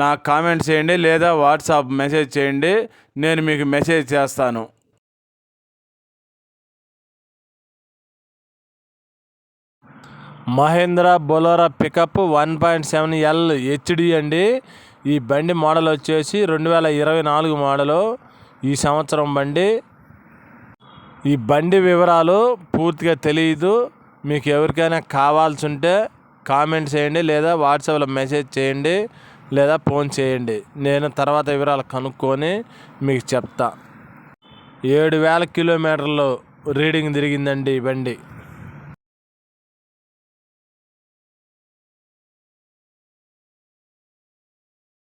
నాకు కామెంట్ చేయండి లేదా వాట్సాప్ మెసేజ్ చేయండి. నేను మీకు మెసేజ్ చేస్తాను. Mahindra Bolero pickup one point seven L HD అండి. ఈ బండి మోడల్ వచ్చేసి రెండు వేల ఇరవై నాలుగు మోడలు ఈ సంవత్సరం బండి. ఈ బండి వివరాలు పూర్తిగా తెలియదు మీకు ఎవరికైనా కావాల్సి ఉంటే కామెంట్ చేయండి లేదా వాట్సాప్లో మెసేజ్ చేయండి. లేదా ఫోన్ చేయండి. నేను తర్వాత వివరాలు కనుక్కొని మీకు చెప్తా. ఏడు వేల కిలోమీటర్లు రీడింగ్ తిరిగిందండి ఈ బండి.